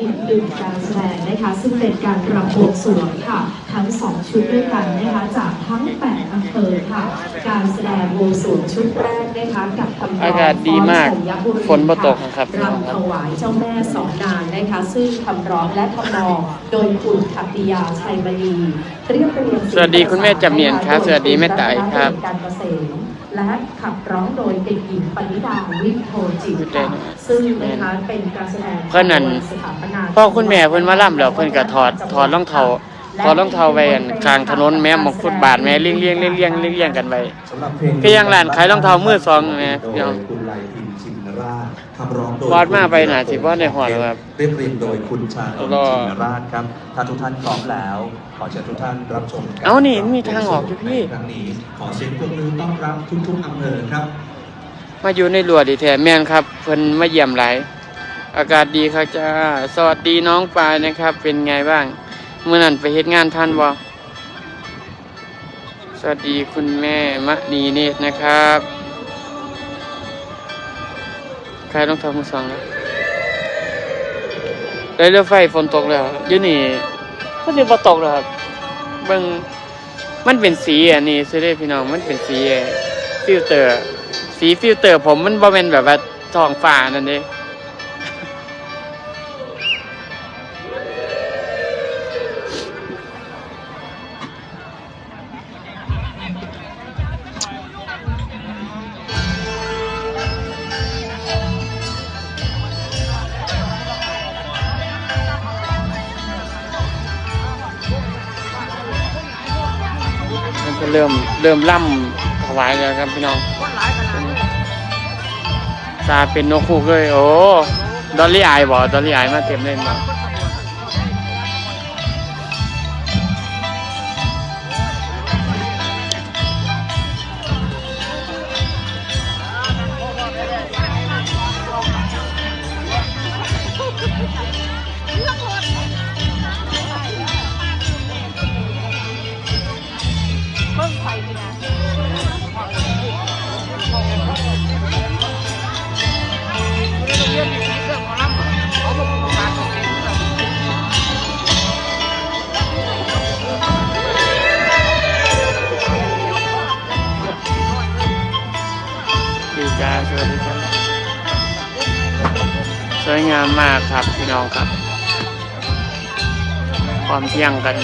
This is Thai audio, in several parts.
อีกหนึ่งการแสดงนะคะซึ่งเป็นการรำบวงสรวงค่ะ ทั้งสองชุดด้วยกันนะคะจากทั้งแปดอำเภอค่ะ การแสดงบวงสรวงชุดแรกนะคะกับตำนองอากาศดีมากฟ้อนสยบุรีฝนบ่ตกนะครับรำถวายเจ้าแม่สองนางนะคะซึ่งคำร้องและทำนองโดยคุณขัตติยาชัยมณีเรียบเรียงสวัสดีคุณแม่จำเนียนครับสวัสดีแม่ไต่ครับการเกษม และขับร้องโดยเด็กหญิงปณิดาวิโทจิตไม่ได้ค่ะนะซึ่งนะคะเป็นการแสดงเพิ่นนั่นสถาปนาพ่อคุณแม่เพิ่นมาล่ำแล้วเพิ่นก็ถอดถอดรองเท้าถอดรองเท้าไว้อันกลางถนนแม่หมองฟุตบาทแม่เลี้ยงเลี้ยงเลี้ยงเลี้ยงเลี้ยงเลี้ยงกันไว้สำหรับเพลงก็ยังร้านขายรองเท้ามือสองนะโดพี่ยน้อง คุณไลพินชินราชคำร้องโดยวาดมาไปน่ะสิบ่ได้ฮอดหรอกครับเรียบเรียงโดยคุณชาญรอชินราชครับ ถ้าทุกท่านพร้อมแล้ว ขอเชิญทุกท่านรับชมกรเอ้านี่มีทางออกอยู่พี่ ในครั้งนี้ขอเสียงปรบมือต้อนรับทุกๆอำเภอครับ มาอยู่ในรั้วดีแท้แม่นครับ เพิ่นมาเยี่ยมหลาย อากาศดีครับจ้า สวัสดีน้องปายนะครับ เป็นไงบ้าง เมื่อนั้นไปเฮ็ดงานทันบ่สวัสดีคุณแม่มะนีเนตรนะครับ ใครต้องทำมือสองแล้วแลยเรือไฟฝนตกแล้วอยู่นี่ก็สิบ่ตกแล้วครับบางมันเป็นสีอันนี้ซื้อได้พี่น้องมันเป็นสีฟิลเตอร์ สีฟิลเตอร์ ผมมันบ่เป็นแบบว่าทองฟ้านั่นเอง ริ่มเริ่มล่ำถวายแล้วครับพี่น้องตาเป็นนกคู่เลยโอ้ดอลลี่อายบ่ดอลลี่อายมาเต็มเล่นาะ วยงามมากครับพี่น้องครับ ความเที่ยงกัน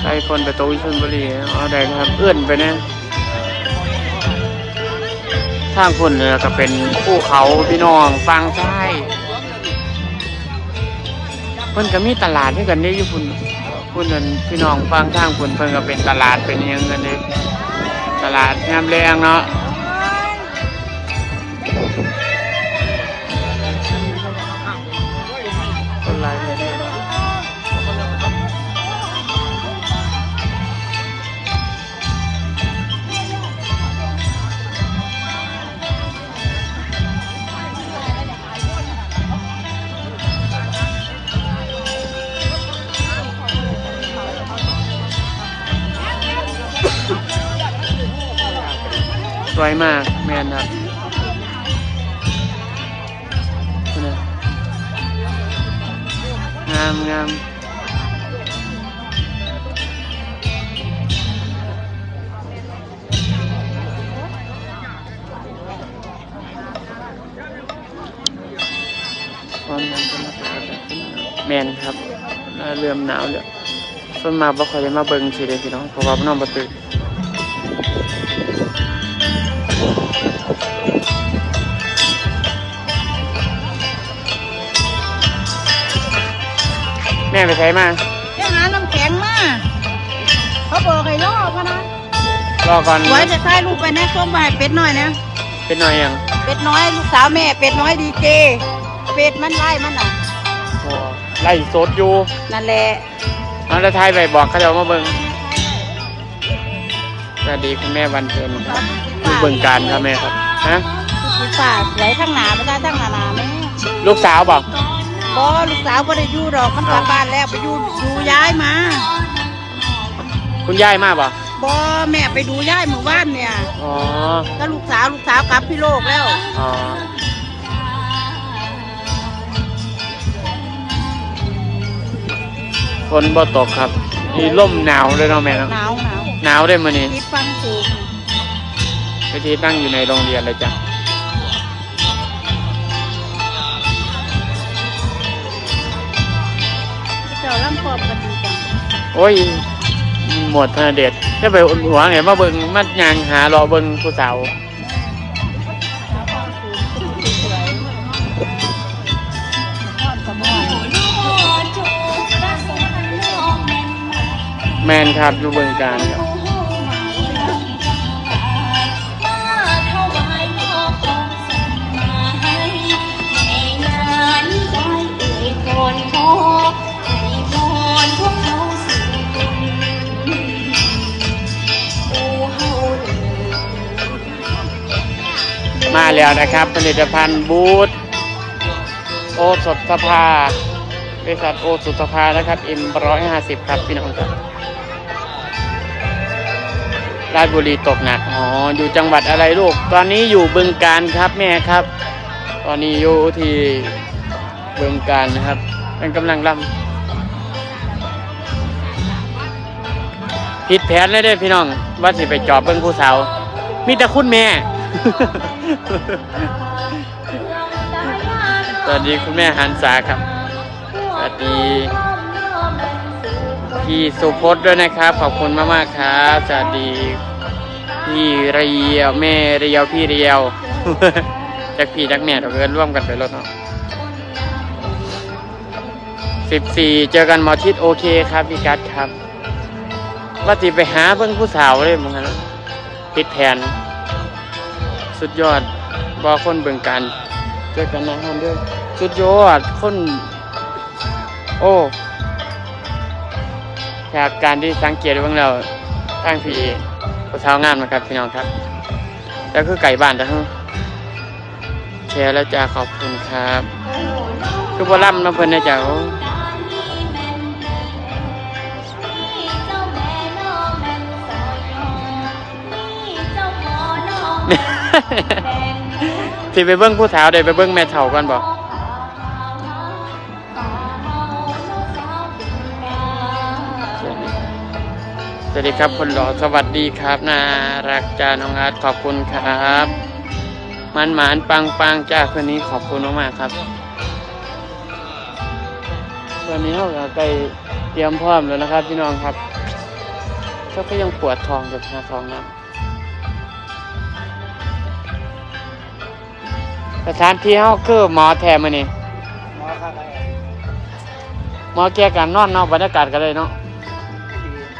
ใครคนไปโตวิชลบุรีเอาได้ครับ เอื้อนไปนะทางคนเนี่ยก็เป็นภูเขาพี่น้องฟังซ้าย เพิ่นก็มีตลาดด้วยกันได้อยู่พุ่นพุ่นนั่นพี่น้องฟังทางพุ่นเพิ่นก็เป็นตลาดเป็นอิหยังกันเลยตลาดงามแรงเนาะ สวยมากแมนครับพุ่นะงามงามความงามเป็นลักษณะแมนครับเริ่มหนาวแล้วส่วนมากบ่ค่อยได้มาเบิ่งสิเด้พี่น้องเพราะว่านนอนบ่ตื่น แม่ไปใช้มาไปหาน้ำแข็งมาเขาบอกให้รอพะนะรอก่อนไว้จะถ่ายรูปไปนะส่งไปให้เป็ดน้อยนะเป็นหน่อยยังเป็ดน้อยลูกสาวแม่เป็ดน้อยดีเจเป็ดมันไล่มันอะโอ้ไล่สดอยู่นั่นแหละเอาแล้วทายไปบอกเขาจะเอามาเบิ่งสวัสดีคุณแม่วันเพ็ญครับอยู่เบิ่งการครับแม่ครับฮะคุณป้าสวยทั้งหนาไม่ได้ทั้งหนาหนาแม่ลูกสาวบอกแบ่ลูกสาวบ่ได้อยู่ดอกมันกลับบ้านแล้วไปอยู่ดูย้ายมาคุณยายมาบ่บ่แม่ไปดูย้ายเมื่อวานเนี่ยอ๋อ ก็ลูกสาวลูกสาวกลับพี่โลกแล้วอ๋อฝนบ่ตกครับนี่ลมหนาวเลยเนาะแม่เนาะหนาวหนาวหนาวได้มื้อนี้ คิดฟังสูงไปที่นั่งอยู่ในโรงเรียนเลยจ้ะ โอ้ย หมดธนเดชจะไปอุ่นหัวเนี่ยมาเบิงมัดยางหารอเบิงผู้สาวแมนครับอยู่เบิงการครับ มาแล้วนะครับ ผลิตภัณฑ์บูธโอสถสภาบริษัทโอสถสภานะครับ M ร้อยห้าสิบครับพี่น้องครับราชบุรีตกหนัก อ๋อ อยู่จังหวัดอะไรลูก ตอนนี้อยู่บึงการครับแม่ครับ ตอนนี้อยู่ที่บึงการนะครับเป็นกำลังลำผิดแผนเลยเด้พี่น้อง ว่าสิไปจอบเบิ่งผู้สาว มีแต่คุณแม่ สวัสดีคุณแม่หันษาครับ สวัสดี พี่สุพจน์ด้วยนะครับ ขอบคุณมากมากๆครับ สวัสดี พี่เรียวแม่เรียวพี่เรียวจากพี่จากแม่เราเกินร่วมกันไปรถเนาะสิบสี่เจอกันหมอชิดโอเคครับพี่กัดครับว่าติไปหาเพิ่งผู้สาวเลยมั้งครับผิดแผน สุดยอดบอคนเบิ่งกันเจอกันนะฮะเด้อสุดยอดคน โอ้จากการที่สังเกตเบิ่งแล้วตั้งพี่ผู้สาวงามนะครับพี่น้องครับ แล้วคือไก่บ้านแต่ทั้งแชร์แล้วจ้าขอบคุณครับ คือบ่ล่ำน้ำเพิ่นนะจ้า สิไปเบิ้งผู้สาวเดี๋ยวไปเบิ้งแม่เฒ่าก่อนบ่สวัสดีครับคนหล่อสวัสดีครับน่ารักจ้าน้องอาร์ตขอบคุณครับ มันหมานปังปังจ้าคืนนี้ขอบคุณมากๆครับวันนี้เราก็ใกล้เตรียมพร้อมแล้วนะครับพี่น้องครับก็ยังปวดท้องอยู่หาท้องน้ำ สถานที่เฮาคือหมอแทมานี่หมอแก้การนอนเนาะบรรยากาศกันเลยเนาะ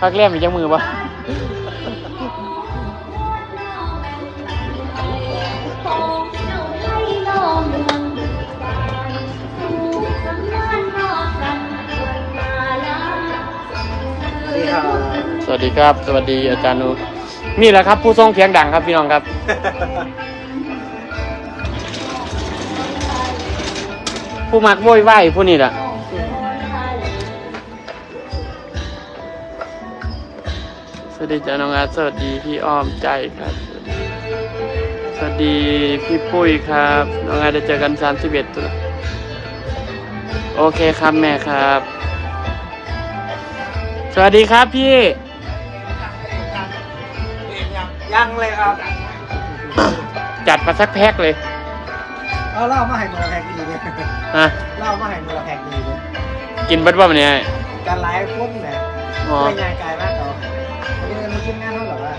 พักเล่มอีกจังมือบ่สวัสดีครับ สวัสดีอาจารย์นูนี่แหละครับ ผู้ทรงเสียงดังครับพี่น้องครับ ผู้มักโวยวายผู้นี่แหละสวัสดีจ้าน้องอาร์ตสวัสดีพี่อ้อมใจครับ สวัสดีพี่ปุ้ยครับ น้องอาร์ตได้เจอกันสามสิบเอ็ดตัวโอเคครับแม่ครับ สวัสดีครับพี่ ยังเลยครับ จัดมาสักแพ็คเลย เอาเหล่ามาให้มือแหกดีเลยฮะเหล่ามาให้มือแหกดีเลยกินเบัดว่ามันเนี่ยการไลฟ์พุ่มเนี่ยอ๋อเป็นยังไงมากเหรอวันนี้เราคิดงานเท่าไหร่วะ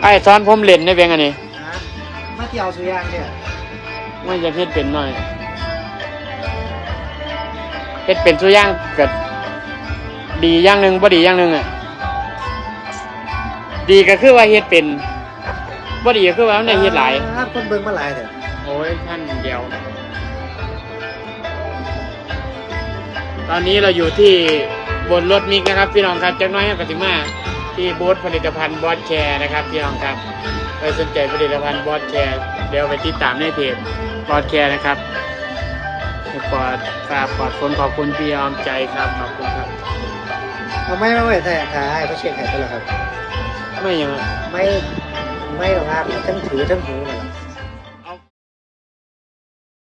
ไอ้ซ้อนผมเล่นได้เพียงอันนี้ฮะมาเที่ยวสุยางเนี่ยไม่จะเฮ็ดเป็นหน่อยเฮ็ดเป็นสุอย่างเกิดดีอย่างหนึ่งบ่ดีอย่างหนึ่งอะ ดีก็คือว่าเฮ็ดเป็น บ่ดีก็คือว่ามันได้เฮ็ดหลาย ครับคนเบิ่งมาหลายเถอะโอ้ยท่านเดียว ตอนนี้เราอยู่ที่บนรถมิกนะครับ พี่น้องครับจักหน้อยกติมาที่บูธผลิตภัณฑ์บอสแชร์นะครับ พี่น้องครับไปสนใจผลิตภัณฑ์บอสแชร์เดี๋ยวไปติดตามในเพจบอสแชร์นะครับปลอดฝากปลอดฝนขอบคุณพี่ยอมใจครับขอบคุณครับเอาไม่มาไว้ใส่ขาให้เขาเช็คให้ตัวละครับ ไม่ยังไม่ ไม่หรอกครับทั้งถือทั้งหูนั่นแหละ